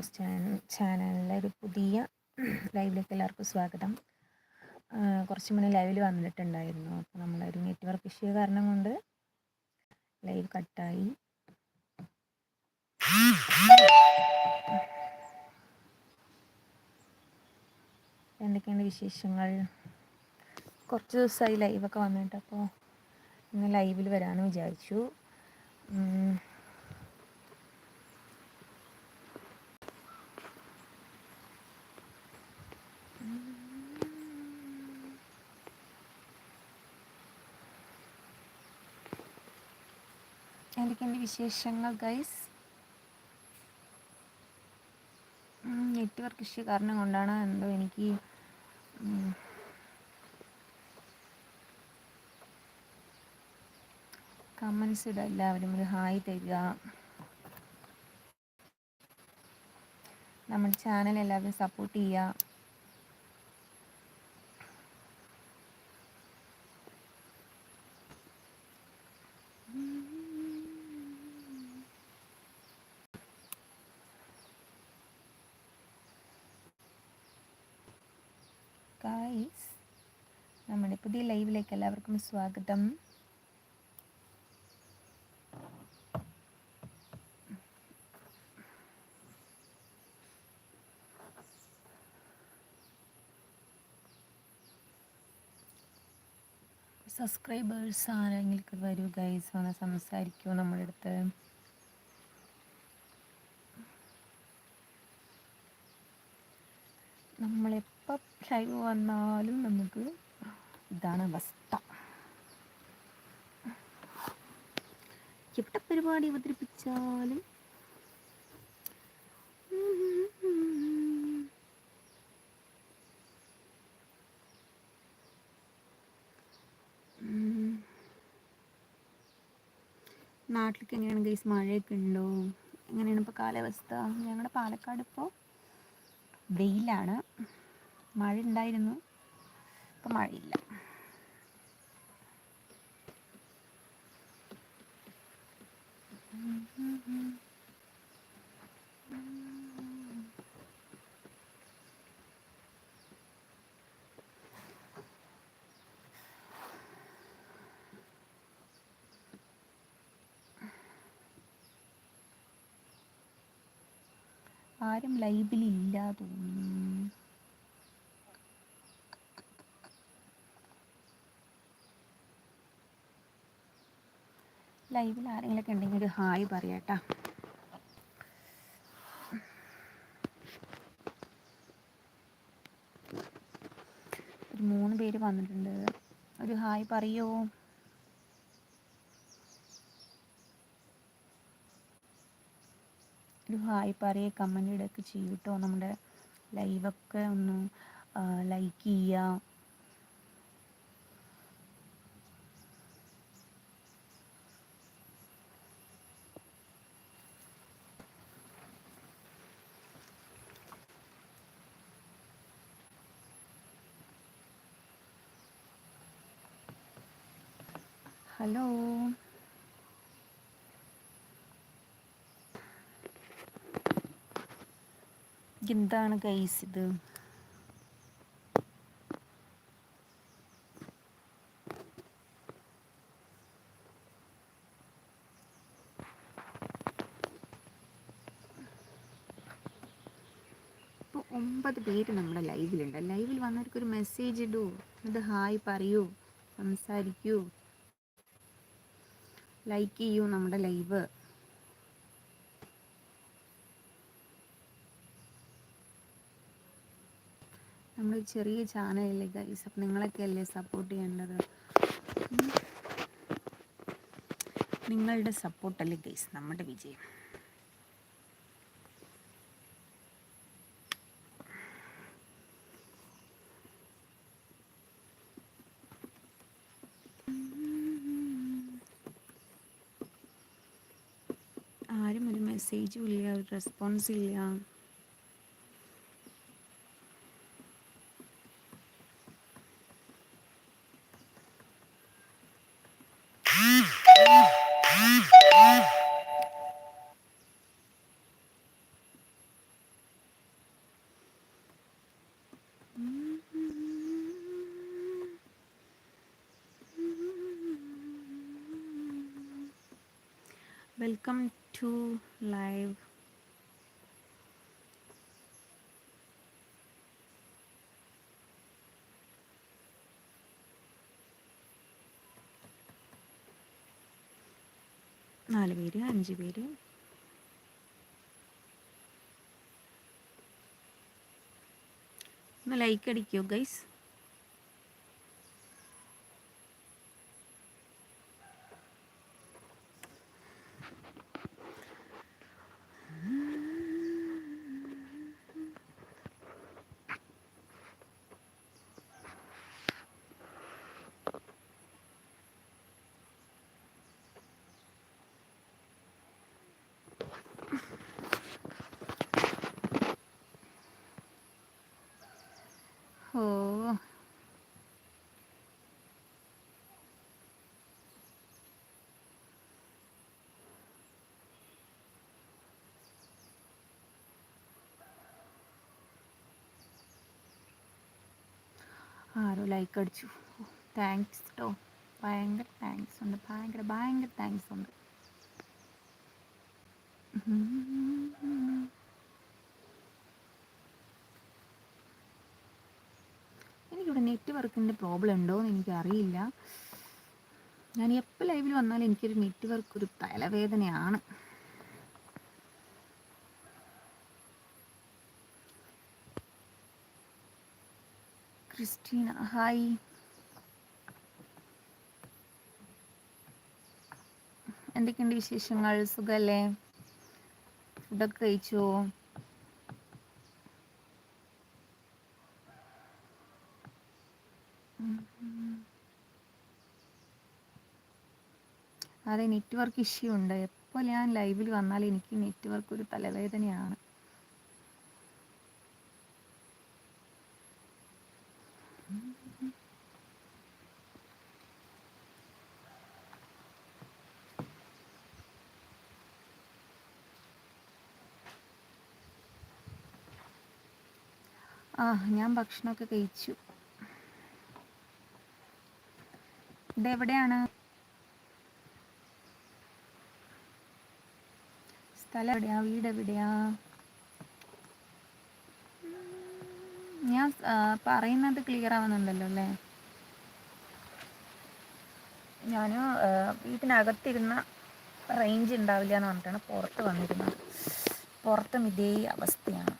Channel ചാനലിലെ ഒരു പുതിയ ലൈവിലേക്ക് എല്ലാവർക്കും സ്വാഗതം. കുറച്ച് മുന്നേ ലൈവിൽ വന്നിട്ടുണ്ടായിരുന്നു. അപ്പോൾ നമ്മളൊരു നെറ്റ്വർക്ക് ഇഷ്യൂ കാരണം കൊണ്ട് ലൈവ് കട്ടായി. എന്തൊക്കെയാണ് വിശേഷങ്ങൾ? കുറച്ച് ദിവസമായി ലൈവൊക്കെ വന്നിട്ട് അപ്പോൾ ഇന്ന് ലൈവിൽ വരാമെന്ന് വിചാരിച്ചു. എന്തൊക്കെയുണ്ട് വിശേഷങ്ങൾ ഗൈസ് നെറ്റ്വർക്ക് ഇഷ്യൂ കാരണം കൊണ്ടാണ് എന്തോ എനിക്ക് കമൻസ് ഇടുക എല്ലാവരും ഒരു ഹായ് തരിക. നമ്മുടെ ചാനൽ എല്ലാവരും സപ്പോർട്ട് ചെയ്യുക. നമ്മുടെ പുതിയ ലൈവിലേക്ക് എല്ലാവർക്കും സ്വാഗതം. സബ്സ്ക്രൈബേഴ്സ് ആരെങ്കിലും വരൂ ഗൈസ് വന്ന് സംസാരിക്കൂ നമ്മുടെ അടുത്ത്. നമ്മളെപ്പോൾ ലൈവ് വന്നാലും നമുക്ക് ഇതാണ് അവസ്ഥ. എവിടെ പരിപാടി അവതരിപ്പിച്ചാലും? നാട്ടിലേക്ക് എങ്ങനെയാണ് ഗൈസ് മഴയൊക്കെ ഉണ്ടോ? എങ്ങനെയാണ് ഇപ്പോൾ കാലാവസ്ഥ? ഞങ്ങളുടെ പാലക്കാട് ഇപ്പോൾ വെയിലാണ്. മഴ ഉണ്ടായിരുന്നു. ഇപ്പോൾ മഴയില്ല. ആരും ലൈവിലില്ല തോന്നുന്നു. ലൈവിൽ ആരെങ്കിലൊക്കെ ഉണ്ടെങ്കിൽ ഒരു ഹായ് പറയാട്ടാ. ഒരു മൂന്ന് പേര് വന്നിട്ടുണ്ട്. ഒരു ഹായ് പറയോ? ഒരു ഹായ് പറയേ കമന്റ് ഇടയ്ക്ക് ചെയ്യൂട്ടോ നമ്മുടെ ലൈവൊക്കെ ഒന്ന് ലൈക്ക് ചെയ്യുക ഹലോ. എന്താണ് കൈസ് ഇത്? ഒമ്പത് പേര് നമ്മുടെ ലൈവിലുണ്ട് ലൈവിൽ വന്നവർക്ക് ഒരു മെസ്സേജ് ഇടൂ. ഇത് ഹായ് പറയൂ. സംസാരിക്കൂ. ലൈക്ക് ചെയ്യൂ നമ്മുടെ ലൈവ്. നമ്മൾ ചെറിയ ചാനലല്ലേ ഗൈസ് അപ്പം നിങ്ങളൊക്കെ അല്ലേ സപ്പോർട്ട് ചെയ്യേണ്ടത് നിങ്ങളുടെ സപ്പോർട്ടല്ലേ ഗൈസ് നമ്മുടെ വിജയം. ആരും ഒരു മെസ്സേജും ഇല്ല ഒരു റെസ്പോൺസ് ഇല്ല. വെൽക്കം നാല് പേര് അഞ്ച് പേര്. ഒന്ന് ലൈക്ക് അടിക്കോ ഗൈസ് ആരോ ലൈക്ക് അടിച്ചു. താങ്ക്സ് കേട്ടോ ഭയങ്കര താങ്ക്സ് ഉണ്ട്. ഭയങ്കര ഭയങ്കര താങ്ക്സ് ഉണ്ട്. എനിക്കിവിടെ നെറ്റ് വർക്കിന്റെ പ്രോബ്ലം ഉണ്ടോ എന്ന് എനിക്കറിയില്ല. ഞാൻ എപ്പോൾ ലൈവിൽ വന്നാലും എനിക്കൊരു നെറ്റ് വർക്ക് ഒരു തലവേദനയാണ്. Christina hi. എന്തൊക്കെയുണ്ട് വിശേഷങ്ങൾ? സുഖല്ലേ? ഫുഡൊക്കെ കഴിച്ചോ? അതെ നെറ്റ്വർക്ക് ഇഷ്യൂ ഉണ്ട്. എപ്പോൾ ഞാൻ ലൈവിൽ വന്നാൽ എനിക്ക് നെറ്റ്വർക്ക് ഒരു തലവേദനയാണ്. ആ ഞാൻ ഭക്ഷണമൊക്കെ കഴിച്ചു. ഇതെവിടെയാണ് സ്ഥലം എവിടെയാ? വീട് എവിടെയാ? ഞാൻ പറയുന്നത് ക്ലിയർ ആവുന്നുണ്ടല്ലോ അല്ലേ? ഞാൻ വീട്ടിനകത്തിരുന്ന റേഞ്ച് ഉണ്ടാവില്ല എന്ന് പറഞ്ഞിട്ടാണ് പുറത്ത് വന്നിരുന്നത്. പുറത്തും ഇതേ അവസ്ഥയാണ്.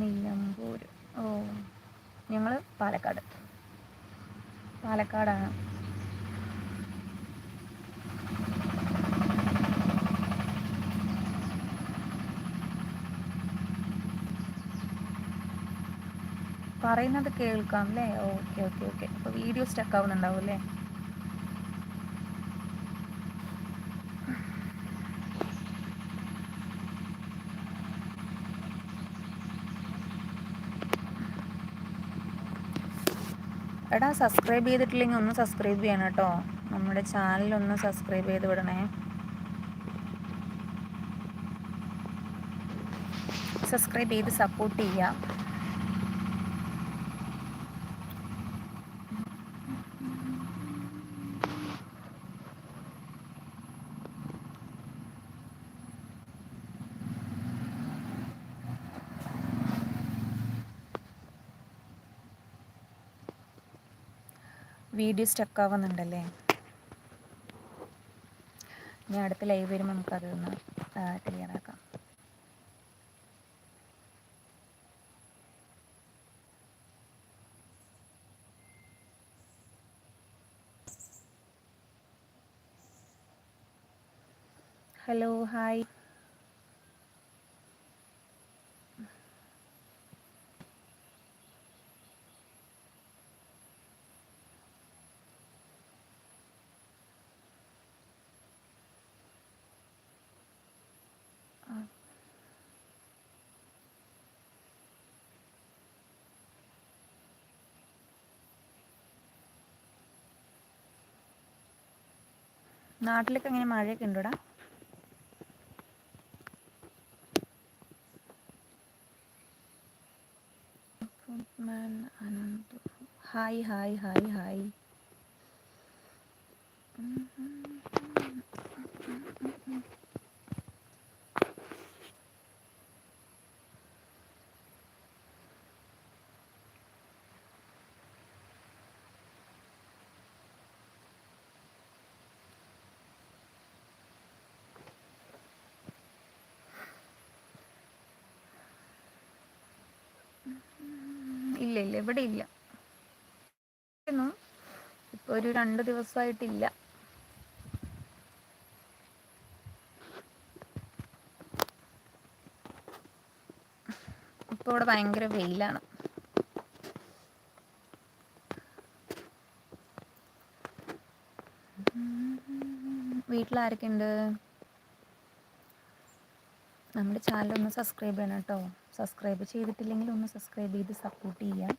നിലമ്പൂർ ഓ ഞങ്ങൾ പാലക്കാട്. പാലക്കാടാണ്. പറയുന്നത് കേൾക്കാം അല്ലേ ഓക്കെ ഓക്കെ ഓക്കെ. അപ്പോൾ വീഡിയോ സ്റ്റക്ക് ആവുന്നുണ്ടാവും അല്ലേ എടാ സബ്സ്ക്രൈബ് ചെയ്തിട്ടില്ലെങ്കിൽ ഒന്ന് സബ്സ്ക്രൈബ് ചെയ്യണം കേട്ടോ. നമ്മുടെ ചാനൽ ഒന്ന് സബ്സ്ക്രൈബ് ചെയ്ത് വിടണേ. സബ്സ്ക്രൈബ് ചെയ്ത് സപ്പോർട്ട് ചെയ്യാം. വീഡിയോ സ്റ്റക്ക് ആവുന്നുണ്ടല്ലേ? ഞാൻ അടുത്ത ലൈവ് വരുമ്പോൾ നമുക്കതൊന്ന് ക്ലിയർ ആക്കാം. ഹലോ ഹായ് നാട്ടിലൊക്കെ അങ്ങനെ മഴയൊക്കെ ഉണ്ടോടാ? Hi hi hi hi. ഇല്ല ഇവിടെ ഇല്ല. ഇപ്പൊ ഒരു രണ്ട് ദിവസമായിട്ടില്ല ഇപ്പൊ ഇവിടെ ഭയങ്കര വെയിലാണ്. വീട്ടിലാരൊക്കെ ഉണ്ട് നമ്മുടെ ചാനൽ ഒന്ന് സബ്സ്ക്രൈബ് ചെയ്യണം കേട്ടോ. സബ്സ്ക്രൈബ് ചെയ്തിട്ടില്ലെങ്കിൽ ഒന്ന് സബ്സ്ക്രൈബ് ചെയ്ത് സപ്പോർട്ട് ചെയ്യാം.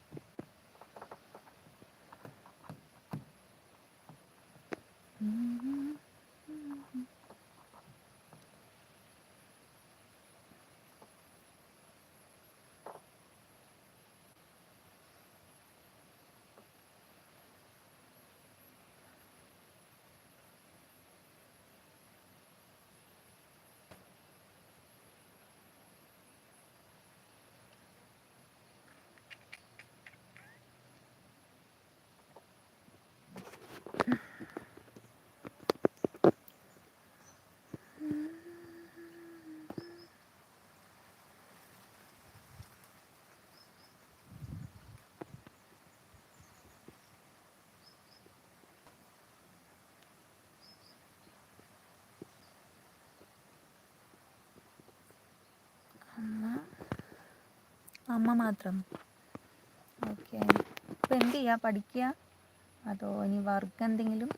അമ്മ മാത്രം. ഓക്കെ അപ്പോൾ എന്ത് ചെയ്യുക പഠിക്കുക അതോ ഇനി വർക്ക് എന്തെങ്കിലും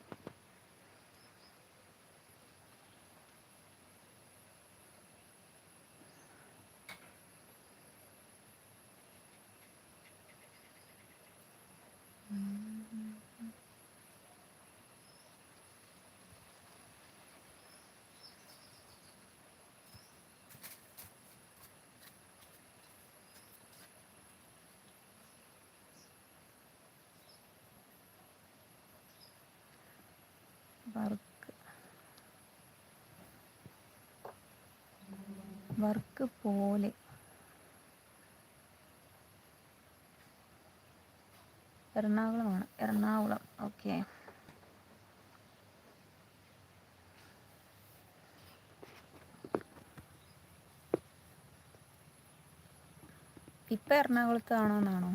വർക്ക് വർക്ക് പോലെ. എറണാകുളമാണ്. എറണാകുളം. ഓക്കെ. ഇപ്പം എറണാകുളത്താണോ എന്നാണോ?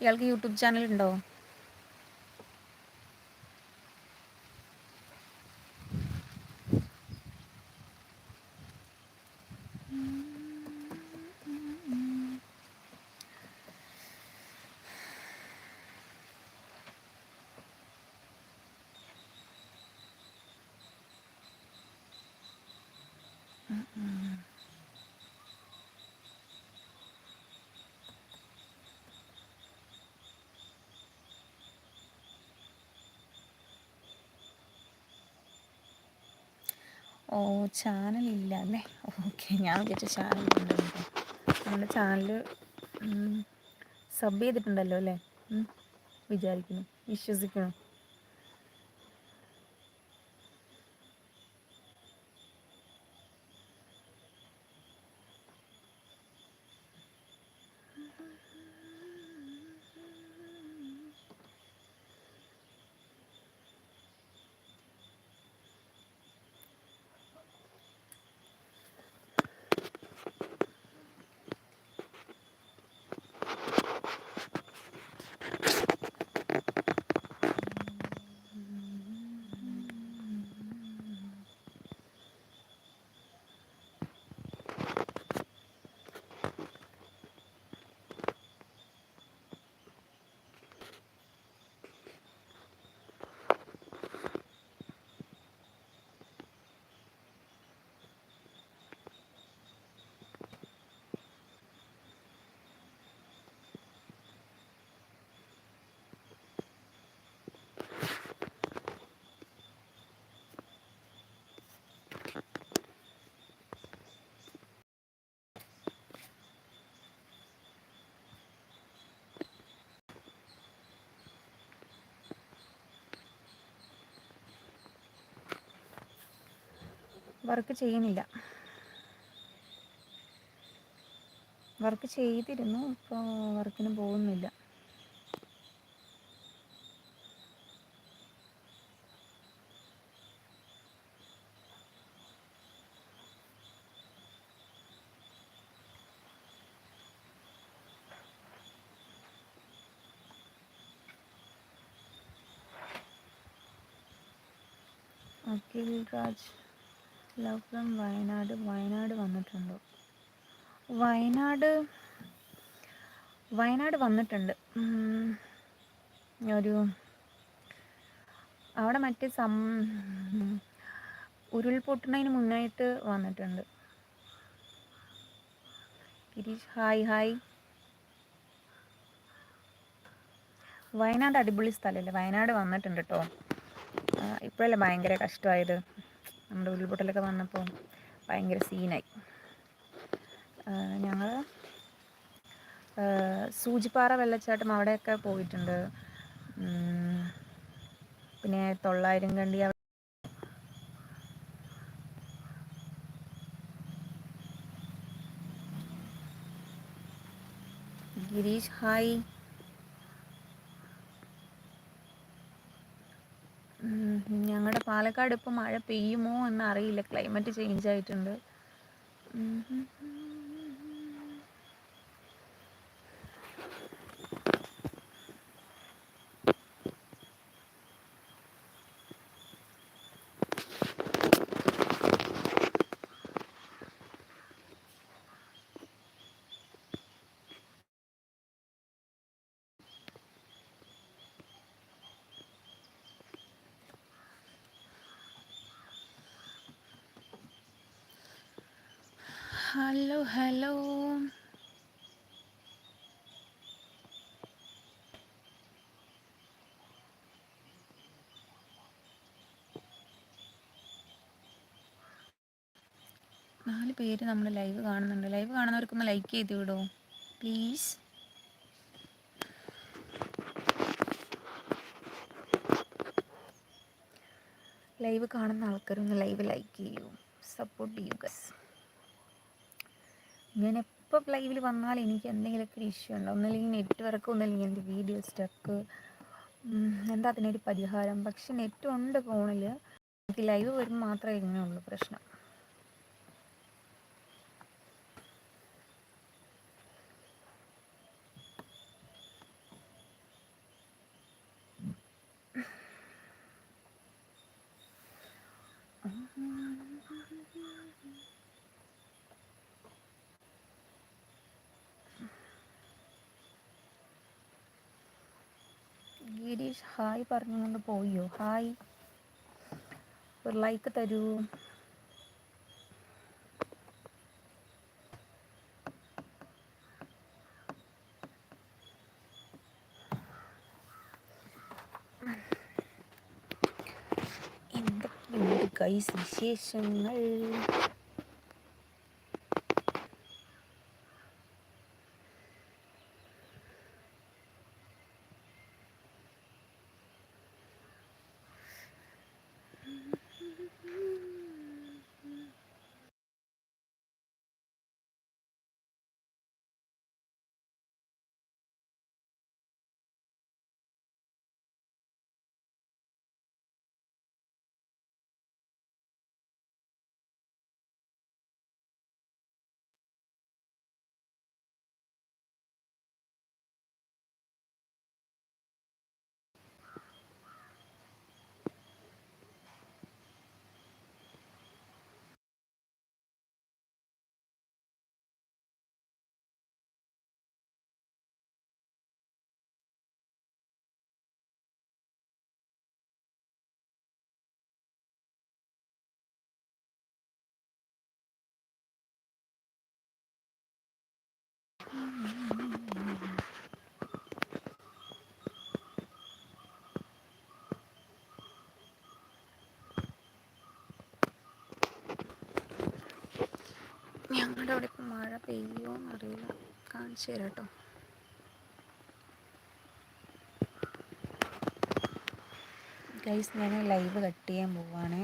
ഇയാൾക്ക് യൂട്യൂബ് ചാനൽ ഉണ്ടോ ഓ ചാനലില്ല അല്ലേ ഓക്കെ ഞാൻ വിചാരിച്ച ചാനലുണ്ട് നമ്മുടെ ചാനൽ സബ് ചെയ്തിട്ടുണ്ടല്ലോ അല്ലേ? വിചാരിക്കുന്നു വിശ്വസിക്കുന്നു. വർക്ക് ചെയ്യുന്നില്ല. വർക്ക് ചെയ്തിരുന്നു ഇപ്പോൾ വർക്കിന് പോകുന്നില്ല. അഖിൽ രാജ് ലവ് ഫ്രം വയനാട് വയനാട് വന്നിട്ടുണ്ടോ. വയനാട് വയനാട് വന്നിട്ടുണ്ട്. ഒരു അവിടെ മറ്റേ സം ഉരുൾപൊട്ടുന്നതിന് മുന്നായിട്ട് വന്നിട്ടുണ്ട്. Girish hi hi. വയനാട് അടിപൊളി സ്ഥലമല്ലേ? വയനാട് വന്നിട്ടുണ്ട് കേട്ടോ ഇപ്പോഴല്ലേ ഭയങ്കര കഷ്ടമായത്? നമ്മുടെ ഉരുൾപൊട്ടലൊക്കെ വന്നപ്പോൾ ഭയങ്കര സീനായി ഞങ്ങൾ സൂചിപ്പാറ വെള്ളച്ചാട്ടം അവിടെയൊക്കെ പോയിട്ടുണ്ട്. പിന്നെ തൊള്ളായിരം കണ്ടി ഗിരീഷ് ഹായ് ഞങ്ങളുടെ പാലക്കാട് ഇപ്പോൾ മഴ പെയ്യുമോ എന്നറിയില്ല. ക്ലൈമറ്റ് ചേഞ്ച് ആയിട്ടുണ്ട്. Hello hello. നാല് പേര് നമ്മൾ ലൈവ് കാണുന്നുണ്ട്. ലൈവ് കാണുന്നവർക്കൊന്ന് ലൈക്ക് ചെയ്ത് വിടോ പ്ലീസ്. ലൈവ് കാണുന്ന ആൾക്കാരൊന്ന് ലൈവ് ലൈക്ക് ചെയ്യൂ. സപ്പോർട്ട് ചെയ്യൂ ഗസ്. ഞാൻ എപ്പോൾ ലൈവിൽ വന്നാൽ എനിക്ക് എന്തെങ്കിലുമൊക്കെ ഒരു ഇഷ്യൂ ഉണ്ട്? ഒന്നല്ലെങ്കിൽ നെറ്റ്വർക്ക് ഒന്നല്ലെങ്കിൽ എന്റെ വീഡിയോ സ്റ്റക്ക് എന്താ അതിനൊരു പരിഹാരം? പക്ഷെ നെറ്റ് ഉണ്ട് ഫോണിൽ എനിക്ക് ലൈവ് വരുമ്പോൾ മാത്രമേ ഇങ്ങനെയുള്ളൂ പ്രശ്നം. ഗിരീഷ് ഹായ് പറഞ്ഞുകൊണ്ട് പോയോ? ഹായ്. ഒരു ലൈക്ക് തരൂ. എന്തൊക്കെയുണ്ട് കൈ വിശേഷങ്ങൾ? ഞങ്ങളുടെ അവിടെ ഇപ്പം മഴ പെയ്യുമോ എന്നറിയില്ല. കാണിച്ചു തരാം കേട്ടോ. ഗൈസ് ഞാൻ ലൈവ് കട്ട് ചെയ്യാൻ പോവാണേ.